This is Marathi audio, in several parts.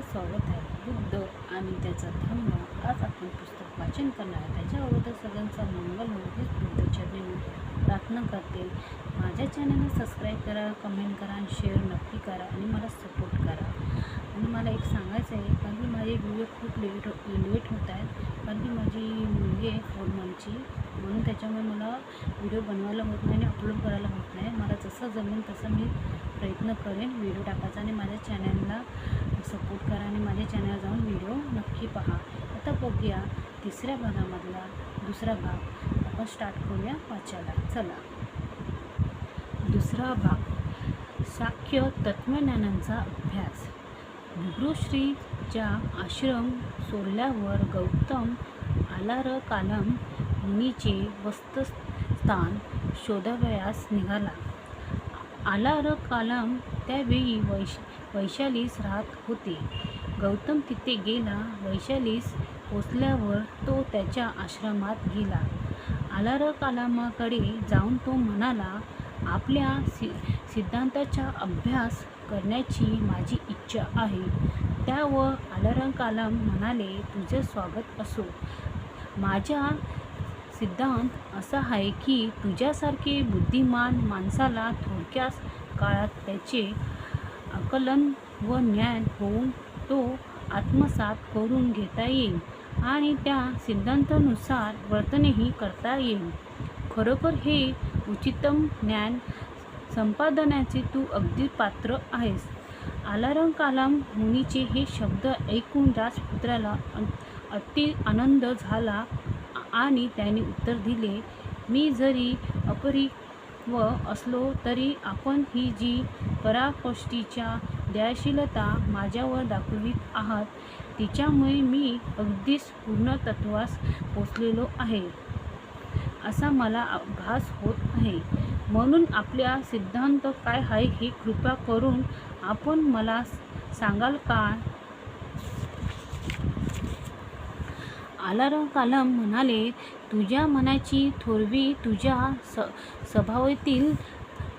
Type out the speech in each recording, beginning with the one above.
स्वागत आहे. बुद्ध आणि त्याचा धर्म आज आपण पुस्तक वाचन करणार आहे. त्याच्या अगोदर सगळ्यांचा मंगल हो हीच बुद्धचरणी प्रार्थना करते. माझ्या चॅनलला सबस्क्राईब करा कमेंट करा आणि शेअर नक्की करा आणि मला सपोर्ट करा. आणि मला एक सांगायचं आहे कारण की माझे व्हिडिओ खूप लेट लेट हो-, होत आहेत. कारण की माझी मुलगी आहे फोर मंथची म्हणून त्याच्यामुळे मला व्हिडिओ बनवायला होत नाही आणि अपलोड करायला होत नाही. मला जसं जमेल तसं मी प्रयत्न करेन व्हिडिओ टाकायचा. आणि माझ्या चॅनलला सपोर्ट करा आणि माझ्या चॅनल जाऊन व्हिडिओ नक्की पहा. आता बघूया तिसऱ्या भागामधला दुसरा भाग. आपण स्टार्ट करूया वाचायला चला. दुसरा भाग. साख्य तत्वज्ञानांचा अभ्यास. गुरुश्रीच्या आश्रम सोडल्यावर गौतम आलार कालम मुनीचे वस्तस्थान शोधावयास निघाला. आलार कालम त्यावेळी वैश वैशालीस राहत होते. गौतम तिथे गेला. वैशालीस पोचल्यावर तो त्याच्या आश्रमात गेला. आलार कालामाकडे जाऊन तो म्हणाला आपल्या सि सिद्धांताचा अभ्यास करण्याची माझी इच्छा आहे. त्यावर आलाराम कालम म्हणाले तुझे स्वागत असो. माझ्या सिद्धांत असा आहे की तुझ्यासारखे बुद्धिमान माणसाला थोडक्याच काळात त्याचे आकलन व ज्ञान होऊन तो आत्मसात करून घेता येईल आणि त्या सिद्धांतानुसार वर्तनही करता येईल. खरोखर हे उचितम ज्ञान संपादनाचे तू अगदी पात्र आहेस. आलाराम कालाम मुनीचे हे शब्द ऐकून राजपुत्राला अति आनंद झाला आणि त्याने उत्तर दिले मी जरी व असलो तरी आपण ही जी पराकोष्टीच्या दयाशीलता माझ्यावर दाखवित आहात तिच्यामुळे मी अगदीच पूर्णतत्वास पोचलेलो आहे असा मला भास होत आहे. म्हणून आपल्या सिद्धांत काय आहे हे कृपा करून आपण मला सांगाल का? आलाराम कालम म्हणाले तुझ्या मनाची थोरवी तुझ्या स स्वभावातील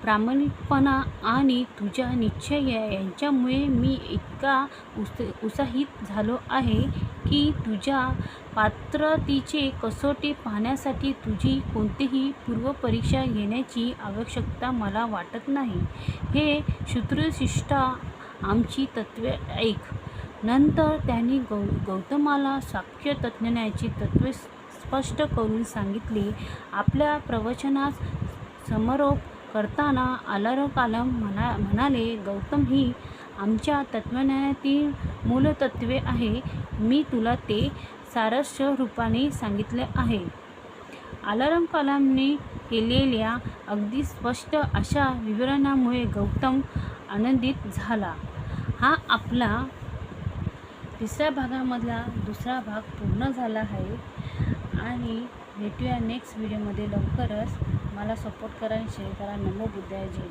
प्रामाणिकपणा आणि तुझ्या निश्चय यांच्यामुळे मी इतका उस उत्साहित झालो आहे की तुझ्या पात्रतेचे कसोटी पाहण्यासाठी तुझी कोणतीही पूर्वपरीक्षा घेण्याची आवश्यकता मला वाटत नाही. हे शत्रुशिष्टा आमची तत्त्वे ऐक. नंतर त्यांनी गौ गौतमाला शाक्य तज्ज्ञानाची तत्वे स्पष्ट करून सांगितली आपल्या प्रवचनास समारोप करताना आलार कालम म्हणा म्हणाले गौतम ही आमच्या तत्त्वज्ञानातील मूलतत्वे आहे. मी तुला ते सारस्य रूपाने सांगितले आहे. आलाराम कलामने केलेल्या अगदी स्पष्ट अशा विवरणामुळे गौतम आनंदित झाला. हा आपला तिसऱ्या भागामधला दुसरा भाग पूर्ण झाला आहे. आणि भेटूया नेक्स्ट व्हिडिओमध्ये लवकरच. मला सपोर्ट करा शेअर करा. नमो बुद्धाय. जय